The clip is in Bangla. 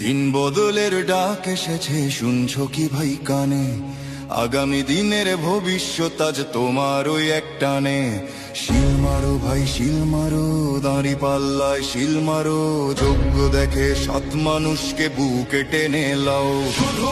দিন বদলের ডাক এসেছে, শুনছো কি ভাই কানে? আগামী দিনের ভবিষ্যৎ আজ তোমার ওই একটানে শিল মারো ভাই, শিল মারো, দাঁড়ি পাল্লায় শিল মারো, যোগ্য দেখে সাত মানুষকে বুকে টেনে লাও। শুধু